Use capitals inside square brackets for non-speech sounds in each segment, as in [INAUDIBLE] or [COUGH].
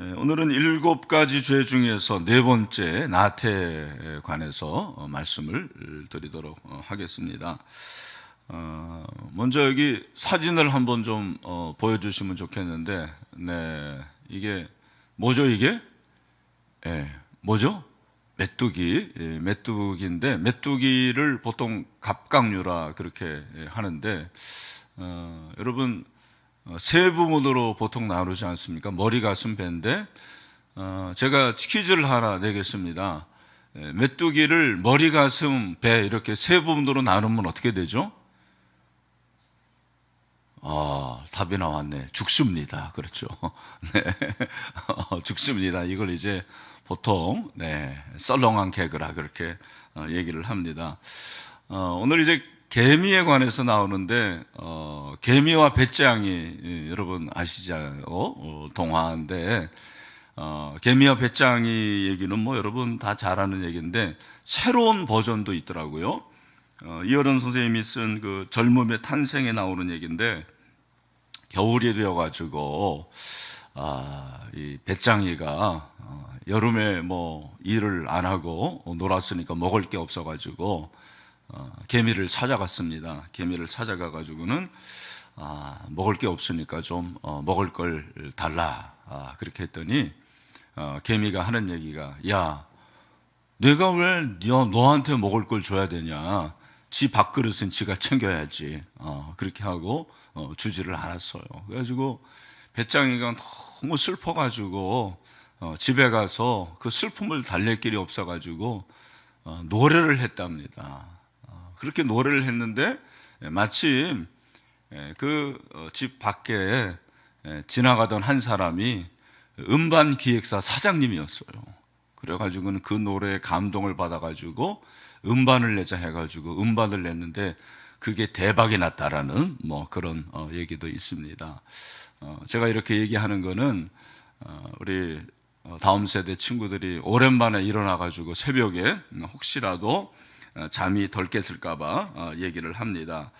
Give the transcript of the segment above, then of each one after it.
예, 오늘은 일곱 가지 죄 중에서 네 번째 나태에 관해서 어, 말씀을 드리도록 어, 하겠습니다. 어, 먼저 여기 사진을 한번 좀 어, 보여주시면 좋겠는데, 네 이게 뭐죠 이게? 예, 뭐죠? 메뚜기, 예, 메뚜기인데 메뚜기를 보통 갑각류라 그렇게 예, 하는데 어, 여러분 어, 세 부분으로 보통 나누지 않습니까? 머리, 가슴, 배인데 어, 제가 퀴즈를 하나 내겠습니다. 예, 메뚜기를 머리, 가슴, 배 이렇게 세 부분으로 나누면 어떻게 되죠? 아, 답이 나왔네. 죽습니다. 그렇죠. [LAUGHS] 네. 어, 죽습니다. 이걸 이제 보통, 네, 썰렁한 개그라 그렇게 어, 얘기를 합니다. 어, 오늘 이제 개미에 관해서 나오는데, 어, 개미와 배짱이, 예, 여러분 아시죠? 어, 동화인데, 어, 개미와 배짱이 얘기는 뭐 여러분 다 잘 아는 얘기인데, 새로운 버전도 있더라고요. 어, 이어른 선생님이 쓴 그 젊음의 탄생에 나오는 얘기인데, 겨울이 되어가지고 아, 이 배짱이가 어, 여름에 뭐 일을 안 하고 놀았으니까 먹을 게 없어가지고 어, 개미를 찾아갔습니다. 개미를 찾아가 가지고는 아, 먹을 게 없으니까 좀 어, 먹을 걸 달라 아, 그렇게 했더니 어, 개미가 하는 얘기가 야 내가 왜 너, 너한테 먹을 걸 줘야 되냐? 지 밥그릇은 지가 챙겨야지. 어, 그렇게 하고 어, 주지를 않았어요. 그래가지고 배짱이가 너무 슬퍼가지고 어, 집에 가서 그 슬픔을 달랠 길이 없어가지고 어, 노래를 했답니다. 어, 그렇게 노래를 했는데 예, 마침 그 집 밖에 예, 지나가던 한 사람이 음반 기획사 사장님이었어요. 그래가지고는 그 노래에 감동을 받아가지고 음반을 내자 해가지고 음반을 냈는데 그게 대박이 났다라는 뭐 그런 어, 얘기도 있습니다. 어, 제가 이렇게 얘기하는 거는 어, 우리 어, 다음 세대 친구들이 오랜만에 일어나가지고 새벽에 혹시라도 어, 잠이 덜 깼을까봐 어, 얘기를 합니다.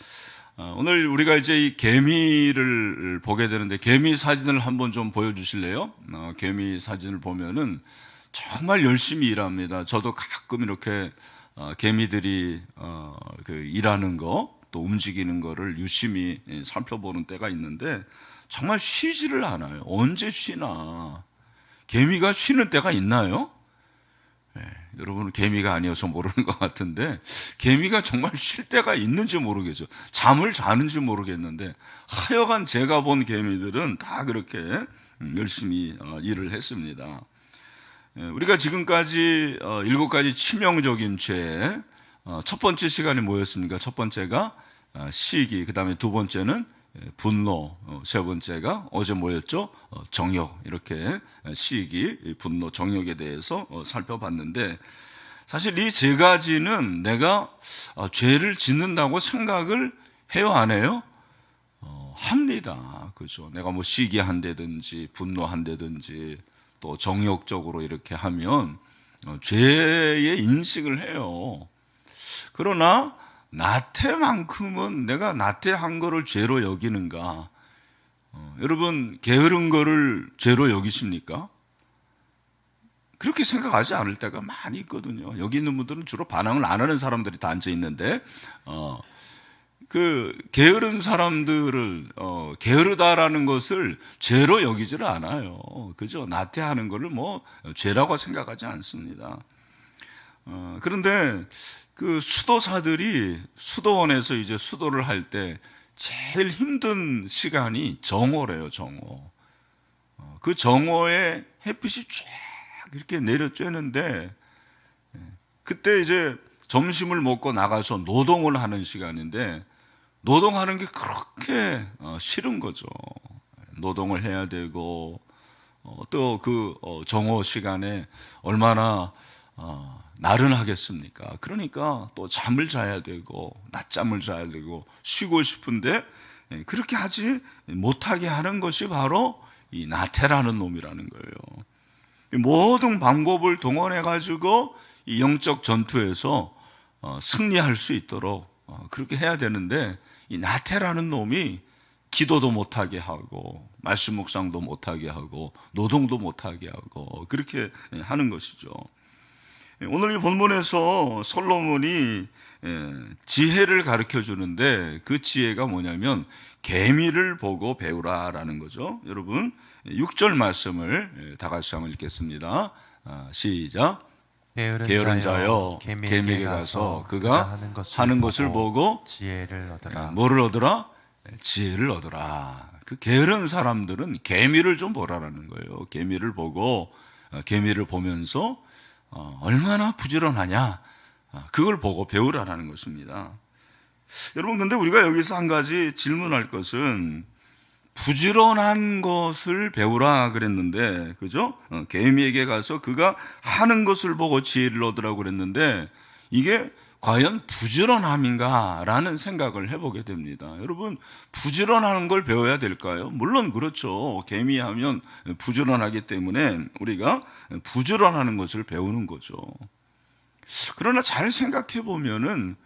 어, 오늘 우리가 이제 이 개미를 보게 되는데 개미 사진을 한번 좀 보여주실래요? 어, 개미 사진을 보면은 정말 열심히 일합니다. 저도 가끔 이렇게 어, 개미들이 어, 그 일하는 거 또 움직이는 거를 유심히 예, 살펴보는 때가 있는데 정말 쉬지를 않아요. 언제 쉬나? 개미가 쉬는 때가 있나요? 예, 여러분은 개미가 아니어서 모르는 것 같은데 개미가 정말 쉴 때가 있는지 모르겠죠. 잠을 자는지 모르겠는데 하여간 제가 본 개미들은 다 그렇게 음, 열심히 어, 일을 했습니다. 예, 우리가 지금까지 어, 일곱 가지 치명적인 죄, 어, 첫 번째 시간이 뭐였습니까? 첫 번째가 어, 시기, 그 다음에 두 번째는 예, 분노, 세 번째가 어제 뭐였죠? 정욕, 이렇게 시기, 분노, 정욕에 대해서 살펴봤는데 사실 이 세 가지는 내가 죄를 짓는다고 생각을 해요, 안 해요? 합니다. 그죠? 내가 뭐 시기한다든지 분노한다든지 또 정욕적으로 이렇게 하면 어, 죄의 인식을 해요. 그러나 나태만큼은 내가 나태한 거를 죄로 여기는가? 어, 여러분 게으른 거를 죄로 여기십니까? 그렇게 생각하지 않을 때가 많이 있거든요. 여기 있는 분들은 주로 반항을 안 하는 사람들이 다 앉아 있는데, 어, 그 게으른 사람들을 어, 게으르다라는 것을 죄로 여기지를 않아요. 그죠? 나태하는 것을 뭐 죄라고 생각하지 않습니다. 어, 그런데 그 수도사들이 수도원에서 이제 수도를 할 때 제일 힘든 시간이 정오래요. 정오. 어, 그 정오에 햇빛이 쫙 이렇게 내려 쬐는데 예, 그때 이제 점심을 먹고 나가서 노동을 하는 시간인데 노동하는 게 그렇게 어, 싫은 거죠. 노동을 해야 되고 어, 또그 어, 정오 시간에 얼마나 나른하겠습니까? 그러니까 또 잠을 자야 되고 낮잠을 자야 되고 쉬고 싶은데 예, 그렇게 하지 못하게 하는 것이 바로 이 나태라는 놈이라는 거예요. 모든 방법을 동원해 가지고 이 영적 전투에서 승리할 수 있도록 그렇게 해야 되는데 이 나태라는 놈이 기도도 못하게 하고 말씀 묵상도 못하게 하고 노동도 못하게 하고 그렇게 하는 것이죠. 오늘 이 본문에서 솔로몬이 예, 지혜를 가르쳐 주는데 그 지혜가 뭐냐면 개미를 보고 배우라라는 거죠. 여러분 6절 말씀을 예, 다 같이 한번 읽겠습니다. 아, 시작. 게으른, 게으른 자여 개미에게, 개미에게 가서 그가 하는 것을, 하는 것을 보고 지혜를 얻으라. 뭐를 얻으라? 지혜를 얻으라. 그 게으른 사람들은 개미를 좀 보라라는 거예요. 개미를 보고 어, 개미를 보면서 어, 얼마나 부지런하냐 어, 그걸 보고 배우라라는 것입니다. 여러분 근데 우리가 여기서 한 가지 질문할 것은 부지런한 것을 배우라 그랬는데 그죠? 어, 개미에게 가서 그가 하는 것을 보고 지혜를 얻으라고 그랬는데 이게 과연 부지런함인가라는 생각을 해보게 됩니다. 여러분 부지런하는 걸 배워야 될까요? 물론 그렇죠. 개미하면 부지런하기 때문에 우리가 부지런하는 것을 배우는 거죠. 그러나 잘 생각해 보면은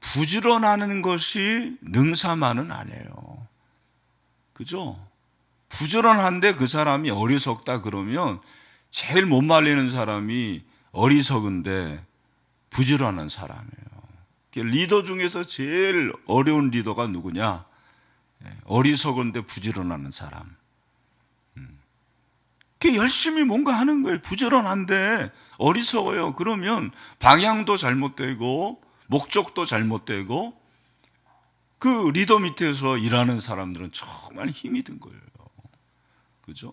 부지런하는 것이 능사만은 아니에요. 그죠? 부지런한데 그 사람이 어리석다 그러면 제일 못 말리는 사람이 어리석은데 부지런한 사람이에요. 리더 중에서 제일 어려운 리더가 누구냐? 예, 어리석은데 부지런하는 사람. 음. 그 열심히 뭔가 하는 거예요. 부지런한데 어리석어요. 그러면 방향도 잘못되고 목적도 잘못되고 그 리더 밑에서 일하는 사람들은 정말 힘이 든 거예요. 그죠?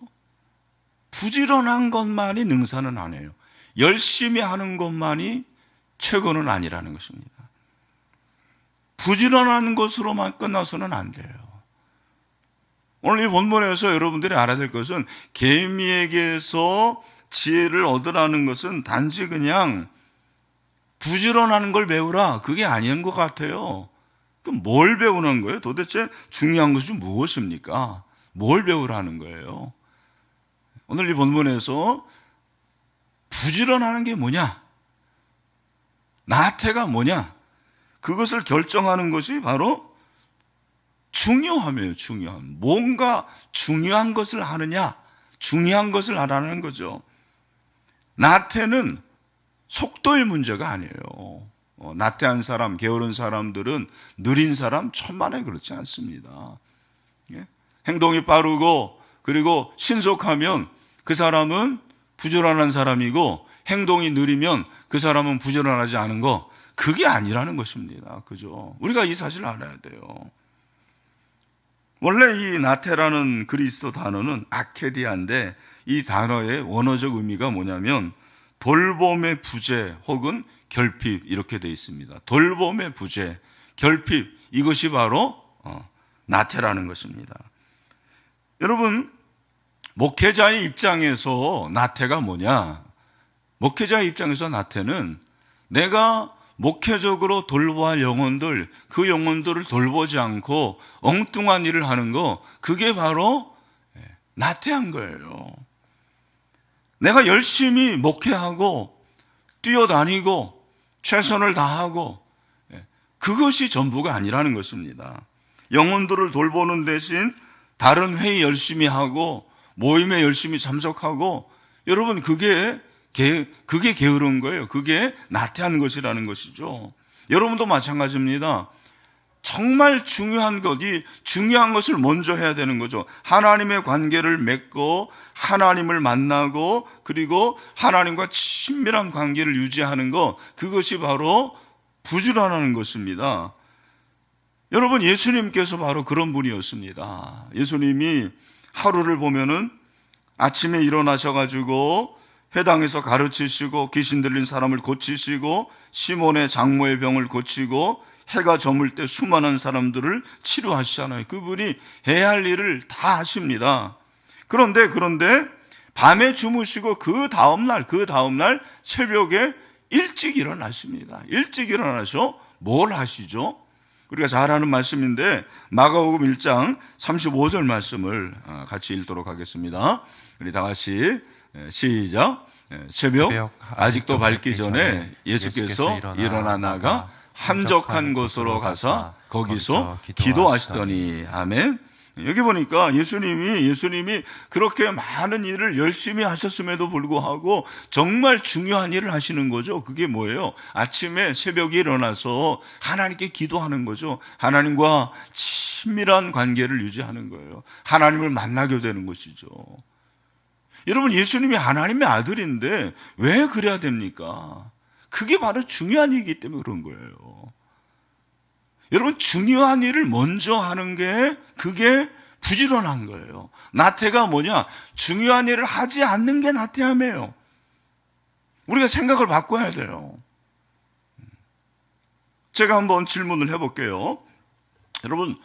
부지런한 것만이 능사는 아니에요. 열심히 하는 것만이 최고는 아니라는 것입니다. 부지런한 것으로만 끝나서는 안 돼요. 오늘 이 본문에서 여러분들이 알아야 될 것은 개미에게서 지혜를 얻으라는 것은 단지 그냥 부지런하는 걸 배우라 그게 아닌 것 같아요. 그럼 뭘 배우는 거예요? 도대체 중요한 것이 무엇입니까? 뭘 배우라는 거예요? 오늘 이 본문에서 부지런하는 게 뭐냐? 나태가 뭐냐? 그것을 결정하는 것이 바로 중요함이에요, 중요함. 뭔가 중요한 것을 하느냐? 중요한 것을 하라는 거죠. 나태는 속도의 문제가 아니에요. 어, 나태한 사람, 게으른 사람들은 느린 사람 천만에 그렇지 않습니다. 예? 행동이 빠르고 그리고 신속하면 그 사람은 부지런한 사람이고 행동이 느리면 그 사람은 부지런하지 않은 거 그게 아니라는 것입니다. 그죠? 우리가 이 사실을 알아야 돼요. 원래 이 나태라는 그리스도 단어는 아케디아인데 이 단어의 원어적 의미가 뭐냐면 돌봄의 부재 혹은 결핍 이렇게 되어 있습니다. 돌봄의 부재, 결핍 이것이 바로 어, 나태라는 것입니다. 여러분 목회자의 입장에서 나태가 뭐냐? 목회자의 입장에서 나태는 내가 목회적으로 돌보아야 할 영혼들, 그 영혼들을 돌보지 않고 엉뚱한 일을 하는 거, 그게 바로 예, 나태한 거예요. 내가 열심히 목회하고, 뛰어다니고, 최선을 다하고, 예, 그것이 전부가 아니라는 것입니다. 영혼들을 돌보는 대신 다른 회의 열심히 하고, 모임에 열심히 참석하고, 여러분, 그게 게, 그게 게으른 거예요. 그게 나태한 것이라는 것이죠. 여러분도 마찬가지입니다. 정말 중요한 것, 이 중요한 것을 먼저 해야 되는 거죠. 하나님의 관계를 맺고, 하나님을 만나고, 그리고 하나님과 친밀한 관계를 유지하는 것, 그것이 바로 부지런하는 것입니다. 여러분, 예수님께서 바로 그런 분이었습니다. 예수님이 하루를 보면은 아침에 일어나셔가지고 회당에서 가르치시고 귀신 들린 사람을 고치시고 시몬의 장모의 병을 고치고 해가 저물 때 수많은 사람들을 치료하시잖아요. 그분이 해야 할 일을 다 하십니다. 그런데 그런데 밤에 주무시고 그 다음 날 그 다음 날 새벽에 일찍 일어나십니다. 일찍 일어나서 뭘 하시죠? 우리가 잘 아는 말씀인데 마가복음 1장 35절 말씀을 어, 같이 읽도록 하겠습니다. 우리 다 같이 시작. 새벽, 새벽 아직도 밝기 전에 예수께서 일어나 나가 한적한 곳으로 가서 거기서 기도하시더니 아멘. 여기 보니까 예수님이 예수님이 그렇게 많은 일을 열심히 하셨음에도 불구하고 정말 중요한 일을 하시는 거죠. 그게 뭐예요? 아침에 새벽에 일어나서 하나님께 기도하는 거죠. 하나님과 친밀한 관계를 유지하는 거예요. 하나님을 만나게 되는 것이죠. 여러분 예수님이 하나님의 아들인데 왜 그래야 됩니까? 그게 바로 중요한 일이기 때문에 그런 거예요. 여러분 중요한 일을 먼저 하는 게 그게 부지런한 거예요. 나태가 뭐냐? 중요한 일을 하지 않는 게 나태함이에요. 우리가 생각을 바꿔야 돼요. 제가 한번 질문을 해볼게요. 여러분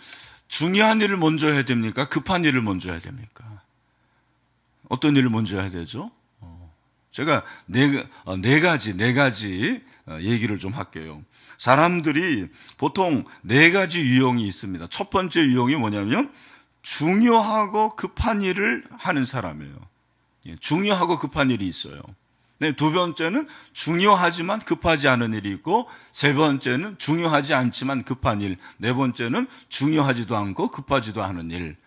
중요한 일을 먼저 해야 됩니까? 급한 일을 먼저 해야 됩니까? 어떤 일을 먼저 해야 되죠? 어, 제가 네, 어, 네 가지, 네 가지 어, 얘기를 좀 할게요. 사람들이 보통 네 가지 유형이 있습니다. 첫 번째 유형이 뭐냐면 중요하고 급한 일을 하는 사람이에요. 예, 중요하고 급한 일이 있어요. 네, 두 번째는 중요하지만 급하지 않은 일이 있고, 세 번째는 중요하지 않지만 급한 일, 네 번째는 중요하지도 않고 급하지도 않은 일,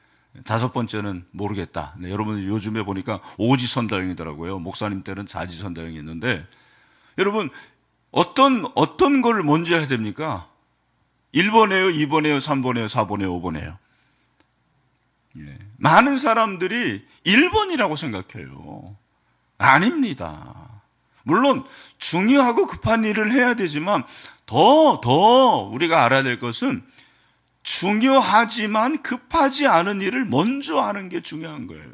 다섯 번째는 모르겠다. 네, 여러분 요즘에 보니까 오지선다형이더라고요. 목사님 때는 자지선다형이 있는데, 여러분 어떤 어떤 걸 먼저 해야 됩니까? 1번에요, 2번에요, 3번에요, 4번에요, 5번에요. 예. 많은 사람들이 1번이라고 생각해요. 아닙니다. 물론 중요하고 급한 일을 해야 되지만 더, 더 우리가 알아야 될 것은 중요하지만 급하지 않은 일을 먼저 하는 게 중요한 거예요.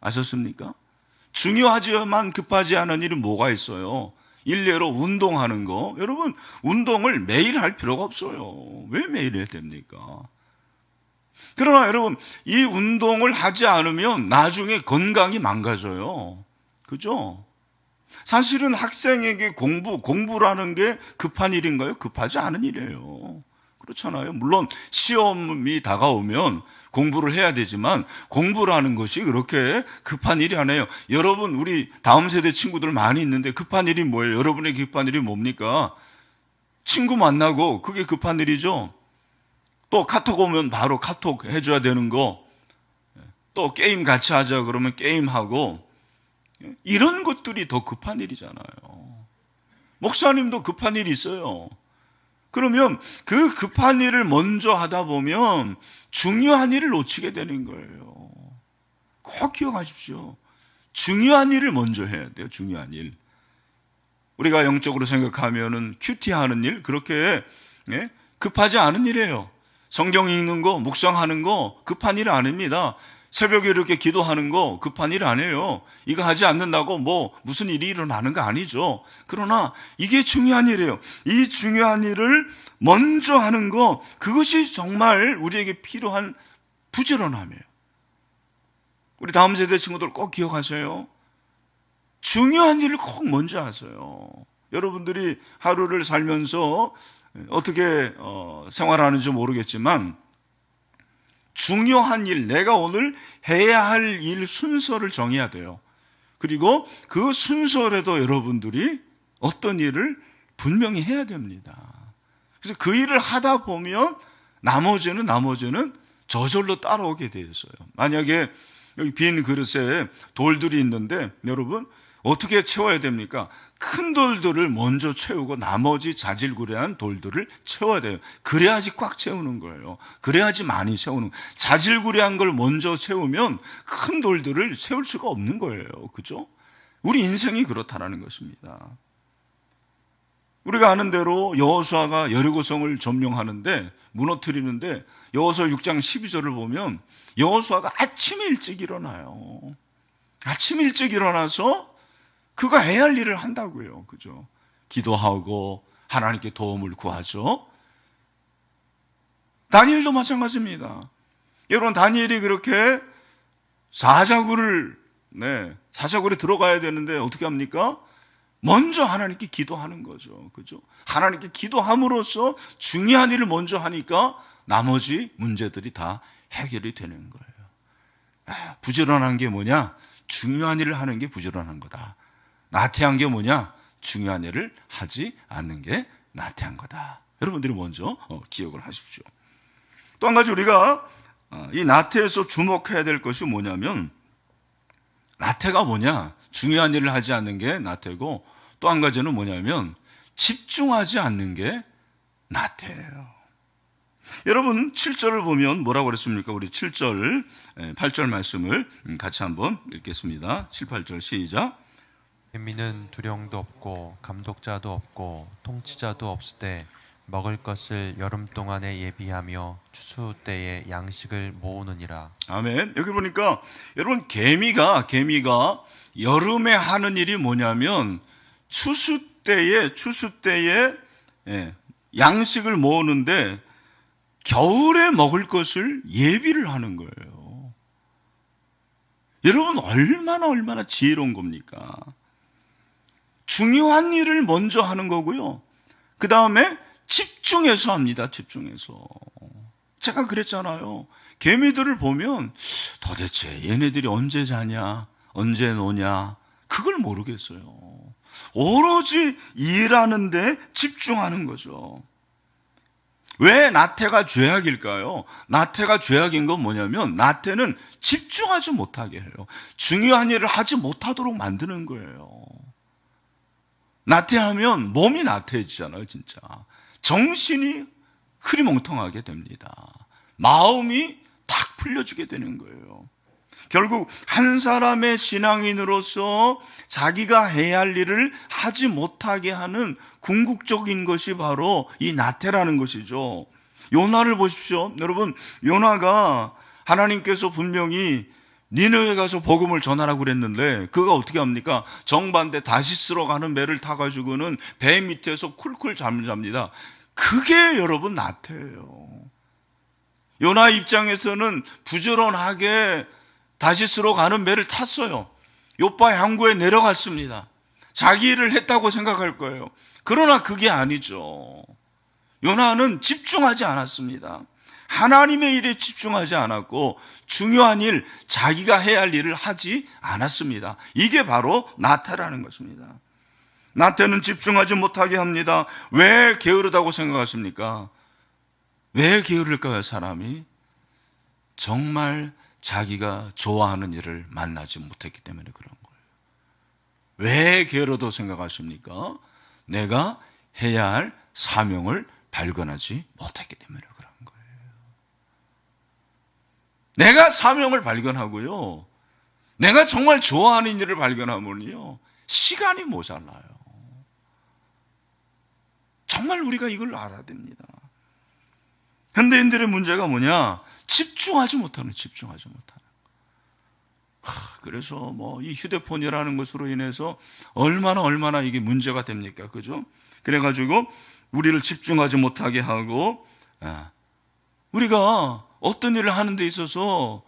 아셨습니까? 중요하지만 급하지 않은 일은 뭐가 있어요? 일례로 운동하는 거. 여러분, 운동을 매일 할 필요가 없어요. 왜 매일 해야 됩니까? 그러나 여러분, 이 운동을 하지 않으면 나중에 건강이 망가져요. 그죠? 사실은 학생에게 공부, 공부라는 게 급한 일인가요? 급하지 않은 일이에요. 그렇잖아요. 물론 시험이 다가오면 공부를 해야 되지만 공부라는 것이 그렇게 급한 일이 아니에요. 여러분, 우리 다음 세대 친구들 많이 있는데 급한 일이 뭐예요? 여러분의 급한 일이 뭡니까? 친구 만나고 그게 급한 일이죠. 또 카톡 오면 바로 카톡 해줘야 되는 거. 또 게임 같이 하자 그러면 게임하고. 이런 것들이 더 급한 일이잖아요. 목사님도 급한 일이 있어요. 그러면 그 급한 일을 먼저 하다 보면 중요한 일을 놓치게 되는 거예요. 꼭 기억하십시오. 중요한 일을 먼저 해야 돼요. 중요한 일. 우리가 영적으로 생각하면은 큐티 하는 일 그렇게 예? 급하지 않은 일이에요. 성경 읽는 거, 묵상하는 거 급한 일 아닙니다. 새벽에 이렇게 기도하는 거 급한 일 아니에요. 이거 하지 않는다고 뭐 무슨 일이 일어나는 거 아니죠. 그러나 이게 중요한 일이에요. 이 중요한 일을 먼저 하는 거 그것이 정말 우리에게 필요한 부지런함이에요. 우리 다음 세대 친구들 꼭 기억하세요. 중요한 일을 꼭 먼저 하세요. 여러분들이 하루를 살면서 어떻게 어, 생활하는지 모르겠지만 중요한 일, 내가 오늘 해야 할 일 순서를 정해야 돼요. 그리고 그 순서라도 여러분들이 어떤 일을 분명히 해야 됩니다. 그래서 그 일을 하다 보면 나머지는 나머지는 저절로 따라오게 되어 있어요. 만약에 여기 빈 그릇에 돌들이 있는데 여러분 어떻게 채워야 됩니까? 큰 돌들을 먼저 채우고 나머지 자질구레한 돌들을 채워야 돼요. 그래야지 꽉 채우는 거예요. 그래야지 많이 채우는. 거예요. 자질구레한 걸 먼저 채우면 큰 돌들을 채울 수가 없는 거예요. 그죠? 우리 인생이 그렇다라는 것입니다. 우리가 아는 대로 여호수아가 여리고성을 점령하는데 무너뜨리는데 여호수아 6장 12절을 보면 여호수아가 아침 일찍 일어나요. 아침 일찍 일어나서 그가 해야 할 일을 한다고요. 그죠? 기도하고 하나님께 도움을 구하죠. 다니엘도 마찬가지입니다. 여러분 다니엘이 그렇게 사자굴을 네, 사자굴에 들어가야 되는데 어떻게 합니까? 먼저 하나님께 기도하는 거죠. 그죠? 하나님께 기도함으로써 중요한 일을 먼저 하니까 나머지 문제들이 다 해결이 되는 거예요. 아, 부지런한 게 뭐냐? 중요한 일을 하는 게 부지런한 거다. 나태한 게 뭐냐? 중요한 일을 하지 않는 게 나태한 거다. 여러분들이 먼저 어, 기억을 하십시오. 또 한 가지 우리가 어, 이 나태에서 주목해야 될 것이 뭐냐면 나태가 뭐냐? 중요한 일을 하지 않는 게 나태고 또 한 가지는 뭐냐면 집중하지 않는 게 나태예요. 여러분 7절을 보면 뭐라고 그랬습니까? 우리 7절, 8절 말씀을 같이 한번 읽겠습니다. 7, 8절 시작. 민은 두령도 없고 감독자도 없고 통치자도 없을 때 먹을 것을 여름 동안에 예비하며 추수 때에 양식을 모으느니라. 아멘. 여기 보니까 여러분 개미가 개미가 여름에 하는 일이 뭐냐면 추수 때에 추수 때에 예, 양식을 모으는데 겨울에 먹을 것을 예비를 하는 거예요. 여러분 얼마나 얼마나 지혜로운 겁니까? 중요한 일을 먼저 하는 거고요. 그 다음에 집중해서 합니다. 집중해서. 제가 그랬잖아요. 개미들을 보면 도대체 얘네들이 언제 자냐, 언제 노냐, 그걸 모르겠어요. 오로지 일하는데 집중하는 거죠. 왜 나태가 죄악일까요? 나태가 죄악인 건 뭐냐면 나태는 집중하지 못하게 해요. 중요한 일을 하지 못하도록 만드는 거예요. 나태하면 몸이 나태해지잖아요, 진짜. 정신이 흐리멍텅하게 됩니다. 마음이 탁 풀려지게 되는 거예요. 결국 한 사람의 신앙인으로서 자기가 해야 할 일을 하지 못하게 하는 궁극적인 것이 바로 이 나태라는 것이죠. 요나를 보십시오. 여러분, 요나가 하나님께서 분명히 니느웨 가서 복음을 전하라고 그랬는데 그가 어떻게 합니까? 정반대 다시스러 가는 배를 타가지고는 배 밑에서 쿨쿨 잠을 잡니다. 그게 여러분 나태예요. 요나 입장에서는 부지런하게 다시스로 가는 배를 탔어요. 요파 항구에 내려갔습니다. 자기 일을 했다고 생각할 거예요. 그러나 그게 아니죠. 요나는 집중하지 않았습니다. 하나님의 일에 집중하지 않았고 중요한 일, 자기가 해야 할 일을 하지 않았습니다. 이게 바로 나태라는 것입니다. 나태는 집중하지 못하게 합니다. 왜 게으르다고 생각하십니까? 왜 게으를까요, 사람이? 정말 자기가 좋아하는 일을 만나지 못했기 때문에 그런 거예요. 왜 게으르다고 생각하십니까? 내가 해야 할 사명을 발견하지 못했기 때문에 거예요. 내가 사명을 발견하고요. 내가 정말 좋아하는 일을 발견하면요. 시간이 모자라요. 정말 우리가 이걸 알아야 됩니다. 현대인들의 문제가 뭐냐? 집중하지 못하는, 집중하지 못하는. 하, 그래서 뭐 이 휴대폰이라는 것으로 인해서 얼마나 얼마나 이게 문제가 됩니까? 그죠? 그래가지고 우리를 집중하지 못하게 하고, 아, 우리가 어떤 일을 하는 데 있어서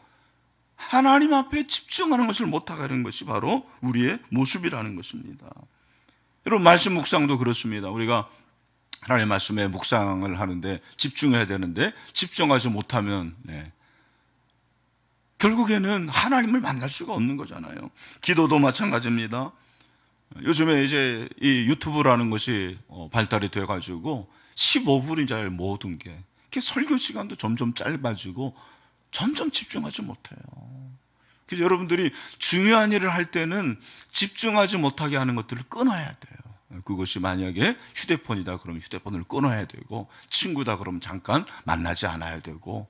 하나님 앞에 집중하는 것을 못하게 하는 것이 바로 우리의 모습이라는 것입니다. 여러분, 말씀 묵상도 그렇습니다. 우리가 하나님의 말씀에 묵상을 하는데 집중해야 되는데 집중하지 못하면 네. 결국에는 하나님을 만날 수가 없는 거잖아요. 기도도 마찬가지입니다. 요즘에 이제 이 유튜브라는 것이 어, 발달이 돼가지고 15분이 잘 모든 게 이렇게 설교 시간도 점점 짧아지고 점점 집중하지 못해요. 그래서 여러분들이 중요한 일을 할 때는 집중하지 못하게 하는 것들을 끊어야 돼요. 그것이 만약에 휴대폰이다 그러면 휴대폰을 끊어야 되고 친구다 그러면 잠깐 만나지 않아야 되고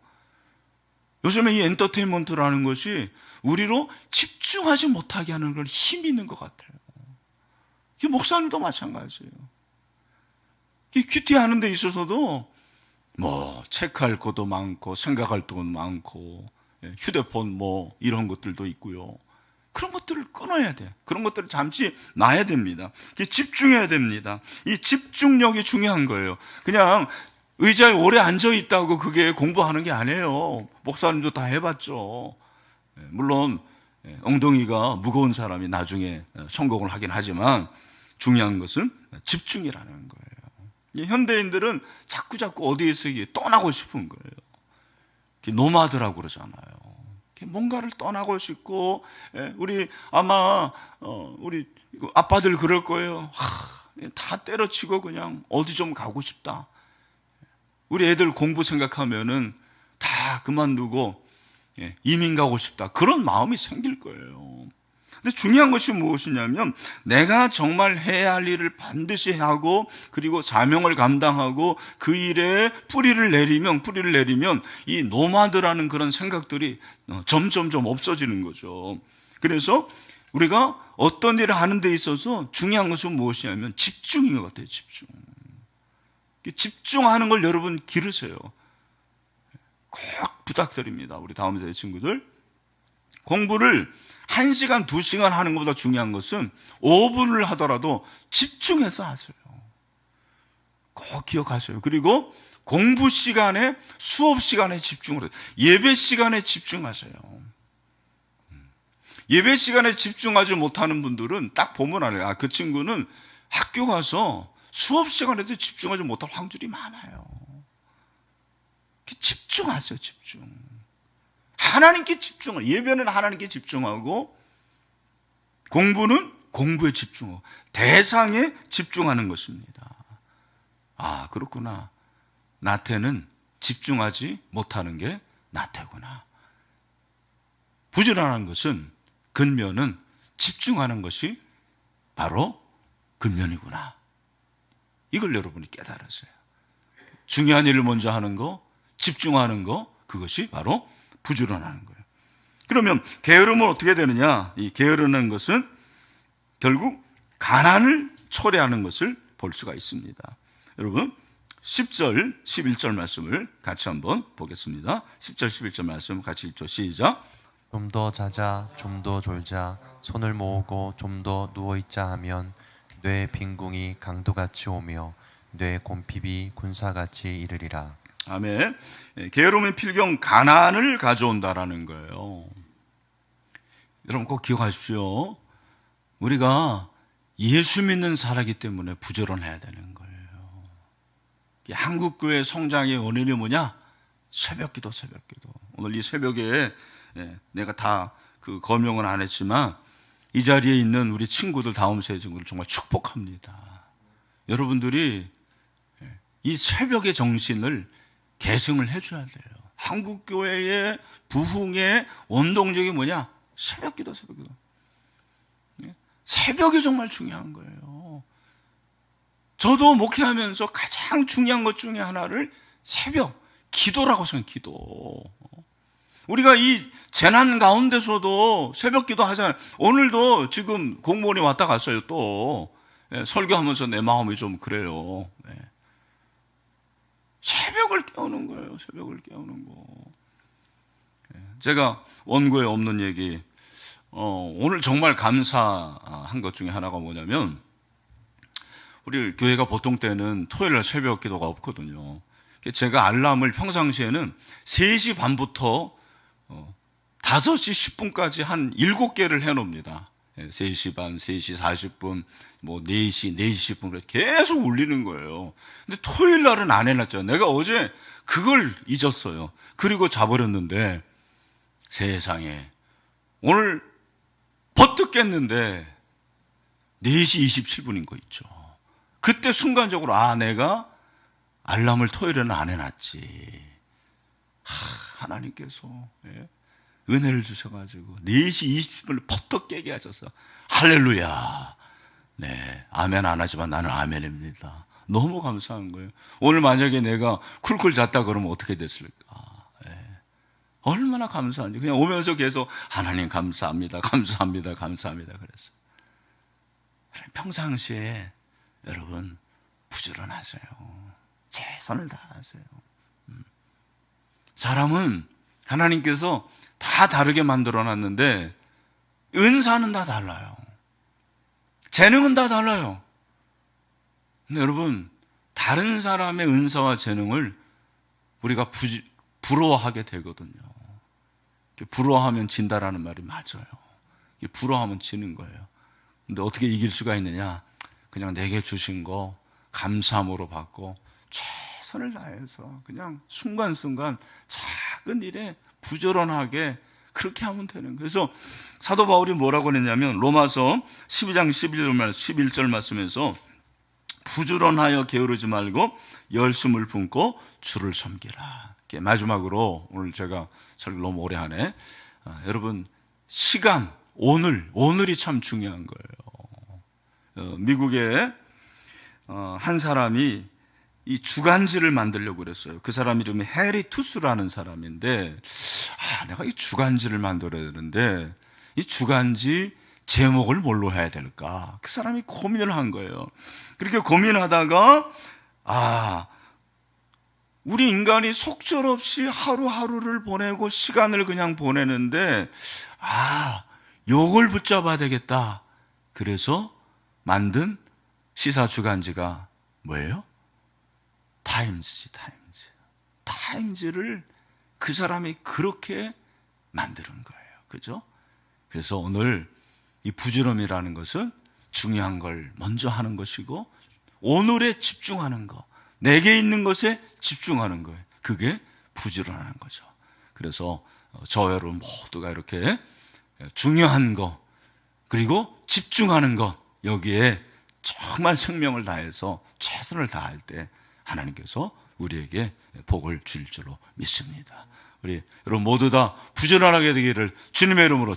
요즘에 이 엔터테인먼트라는 것이 우리로 집중하지 못하게 하는 걸 힘이 있는 것 같아요. 이 목사님도 마찬가지예요. 이 큐티 하는 데 있어서도 뭐 체크할 것도 많고 생각할 것도 많고 예, 휴대폰 뭐 이런 것들도 있고요. 그런 것들을 끊어야 돼. 그런 것들을 잠시 놔야 됩니다. 집중해야 됩니다. 이 집중력이 중요한 거예요. 그냥 의자에 오래 앉아 있다고 그게 공부하는 게 아니에요. 목사님도 다 해봤죠. 예, 물론 예, 엉덩이가 무거운 사람이 나중에 성공을 하긴 하지만 중요한 것은 집중이라는 거예요. 현대인들은 자꾸 자꾸 어디에서 떠나고 싶은 거예요. 노마드라고 그러잖아요. 뭔가를 떠나고 싶고 예, 우리 아마 어, 우리 아빠들 그럴 거예요. 하, 다 때려치고 그냥 어디 좀 가고 싶다. 우리 애들 공부 생각하면은 다 그만두고 예, 이민 가고 싶다. 그런 마음이 생길 거예요. 근데 중요한 것이 무엇이냐면 내가 정말 해야 할 일을 반드시 하고 그리고 사명을 감당하고 그 일에 뿌리를 내리면 뿌리를 내리면 이 노마드라는 그런 생각들이 어, 점점점 없어지는 거죠. 그래서 우리가 어떤 일을 하는 데 있어서 중요한 것은 무엇이냐면 집중인 것 같아요. 집중. 집중하는 걸 여러분 기르세요. 꼭 부탁드립니다. 우리 다음 세대 친구들. 공부를 1시간, 2시간 하는 것보다 중요한 것은 5분을 하더라도 집중해서 하세요. 꼭 기억하세요. 그리고 공부 시간에, 수업 시간에 집중을 해요. 예배 시간에 집중하세요. 예배 시간에 집중하지 못하는 분들은 딱 보면 알아요. 아, 그 친구는 학교 가서 수업 시간에도 집중하지 못할 확률이 많아요. 집중하세요, 집중. 하나님께 집중을, 예배는 하나님께 집중하고, 공부는 공부에 집중하고, 대상에 집중하는 것입니다. 아, 그렇구나. 나태는 집중하지 못하는 게 나태구나. 부지런한 것은, 근면은 집중하는 것이 바로 근면이구나. 이걸 여러분이 깨달으세요. 중요한 일을 먼저 하는 거, 집중하는 거, 그것이 바로 부지런하는 거예요. 그러면 게으름은 어떻게 되느냐? 이 게으르는 것은 결국 가난을 초래하는 것을 볼 수가 있습니다. 여러분, 10절, 11절 말씀을 같이 한번 보겠습니다. 10절, 11절 말씀 같이 읽죠. 시작. 좀 더 자자, 좀 더 졸자, 손을 모으고 좀 더 누워 있자 하면 뇌 빈궁이 강도같이 오며 뇌 곰핍이 군사같이 이르리라. 아멘. 예, 게으름의 필경 가난을 가져온다라는 거예요. 여러분 꼭 기억하십시오. 우리가 예수 믿는 사람이기 때문에 부지런해야 되는 거예요. 이 한국 교회 성장의 원인이 뭐냐? 새벽기도, 새벽기도. 오늘 이 새벽에 예, 내가 다그 거명은 안 했지만 이 자리에 있는 우리 친구들 다음 세대 친구들 정말 축복합니다. 여러분들이 예, 이 새벽의 정신을 계승을 해줘야 돼요. 한국 교회의 부흥의 원동력이 뭐냐? 새벽기도, 새벽기도. 예? 새벽이 정말 중요한 거예요. 저도 목회하면서 가장 중요한 것 중에 하나를 새벽 기도라고 생각해요. 기도. 우리가 이 재난 가운데서도 새벽 기도 하잖아요. 오늘도 지금 공무원이 왔다 갔어요. 또 예, 설교하면서 내 마음이 좀 그래요. 예. 새벽을 깨우는 거예요. 새벽을 깨우는 거. 예, 제가 원고에 없는 얘기. 어, 오늘 정말 감사한 것 중에 하나가 뭐냐면 우리 교회가 보통 때는 토요일 날 새벽 기도가 없거든요. 제가 알람을 평상시에는 3시 반부터 어, 5시 10분까지 한 7개를 해놓습니다. 3시 반, 3시 40분, 뭐 4시, 4시 10분 계속 울리는 거예요. 근데 토요일 날은 안 해놨죠. 내가 어제 그걸 잊었어요. 그리고 자버렸는데 세상에 오늘 버뜩 깼는데 4시 27분인 거 있죠. 그때 순간적으로 아 내가 알람을 토요일에는 안 해놨지. 하, 하나님께서 예, 은혜를 주셔가지고 4시 20분을 퍼뜩 깨게 하셔서 할렐루야. 네, 아멘 안 하지만 나는 아멘입니다. 너무 감사한 거예요. 오늘 만약에 내가 쿨쿨 잤다 그러면 어떻게 됐을까? 예. 얼마나 감사한지 그냥 오면서 계속 하나님 감사합니다, 감사합니다, 감사합니다 그랬어. 평상시에 여러분 부지런하세요. 최선을 다하세요. 음. 사람은 하나님께서 다 다르게 만들어 놨는데 은사는 다 달라요. 재능은 다 달라요. 근데 여러분 다른 사람의 은사와 재능을 우리가 부지, 부러워하게 되거든요. 부러워하면 진다라는 말이 맞아요. 부러워하면 지는 거예요. 근데 어떻게 이길 수가 있느냐? 그냥 내게 주신 거 감사함으로 받고 최선을 다해서 그냥 순간순간 작은 일에 부지런하게 그렇게 하면 되는 거예요. 그래서 사도 바울이 뭐라고 했냐면 로마서 12장 11절 말 11절 말씀에서 부지런하여 게으르지 말고 열심을 품고 주를 섬기라. 마지막으로 오늘 제가 설교 너무 오래 하네. 아, 여러분 시간 오늘 오늘이 참 중요한 거예요. 어, 미국에 어, 한 사람이 이 주간지를 만들려고 그랬어요. 그 사람 이름이 해리 투스라는 사람인데, 아, 내가 이 주간지를 만들어야 되는데, 이 주간지 제목을 뭘로 해야 될까? 그 사람이 고민을 한 거예요. 그렇게 고민하다가, 아, 우리 인간이 속절없이 하루하루를 보내고 시간을 그냥 보내는데, 아, 요걸 붙잡아야 되겠다. 그래서 만든 시사 주간지가 뭐예요? 타임즈지, 타임즈. 타임즈를 그 사람이 그렇게 만드는 거예요. 그죠? 그래서 오늘 이 부지런이라는 것은 중요한 걸 먼저 하는 것이고 오늘에 집중하는 거, 내게 있는 것에 집중하는 거예요. 그게 부지런하는 거죠. 그래서 어, 저 여러분 모두가 이렇게 중요한 거 그리고 집중하는 것 여기에 정말 생명을 다해서 최선을 다할 때 하나님께서 우리에게 복을 줄 줄로 믿습니다. 우리 여러분 모두 다 부지런하게 되기를 주님의 이름으로